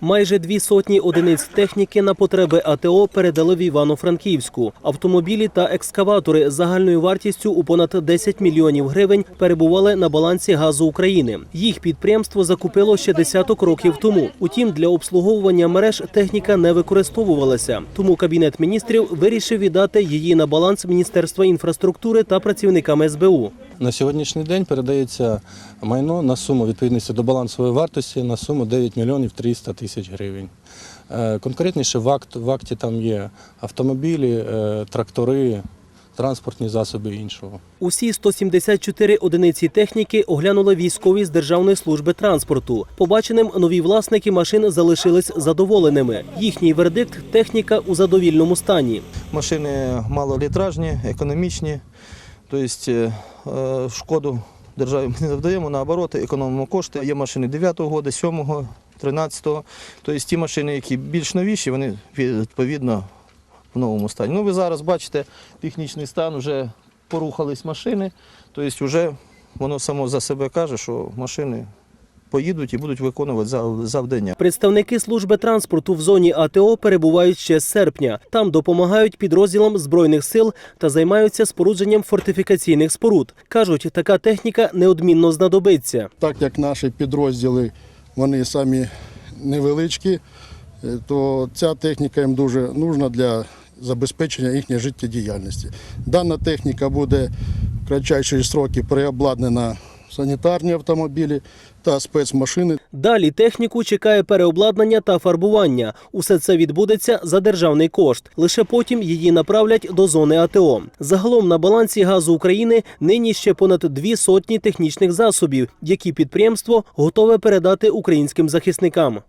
Майже дві сотні одиниць техніки на потреби АТО передали в Івано-Франківську. Автомобілі та екскаватори загальною вартістю у понад 10 мільйонів гривень перебували на балансі газу України. Їх підприємство закупило ще десяток років тому. Утім, для обслуговування мереж техніка не використовувалася. Тому кабінет міністрів вирішив віддати її на баланс Міністерства інфраструктури та працівникам СБУ. На сьогоднішній день передається майно на суму відповідності до балансової вартості на суму 9 мільйонів 300 тисяч гривень. Е, Конкретніше в, акт, в акті там є автомобілі, е, трактори, транспортні засоби і іншого. Усі 174 одиниці техніки оглянули військові з Державної служби транспорту. Побаченим нові власники машин залишились задоволеними. Їхній вердикт техніка у задовільному стані. Машини малолітражні, економічні. Тобто шкоду державі ми не завдаємо, наоборот, економимо кошти. Є машини 9-го року, 7-го, 13-го. Тобто ті машини, які більш новіші, вони відповідно в новому стані. Ну, ви зараз бачите технічний стан, вже порухались машини. Тобто вже воно само за себе каже, що машини поїдуть і будуть виконувати зав- завдання. Представники служби транспорту в зоні АТО перебувають ще з серпня. Там допомагають підрозділам збройних сил та займаються спорудженням фортифікаційних споруд. кажуть, така техніка неодмінно знадобиться. так як наші підрозділи вони самі невеличкі, е, то ця техніка їм дуже нужна для забезпечення їхньої життєдіяльності. Дана техніка буде в кратчайші строки переобладнана санітарні автомобілі та спецмашини. Далі техніку чекає переобладнання та фарбування. Усе це відбудеться за державний кошт. Лише потім її направлять до зони АТО. Загалом на балансі газу України нині ще понад дві сотні технічних засобів, які підприємство готове передати українським захисникам.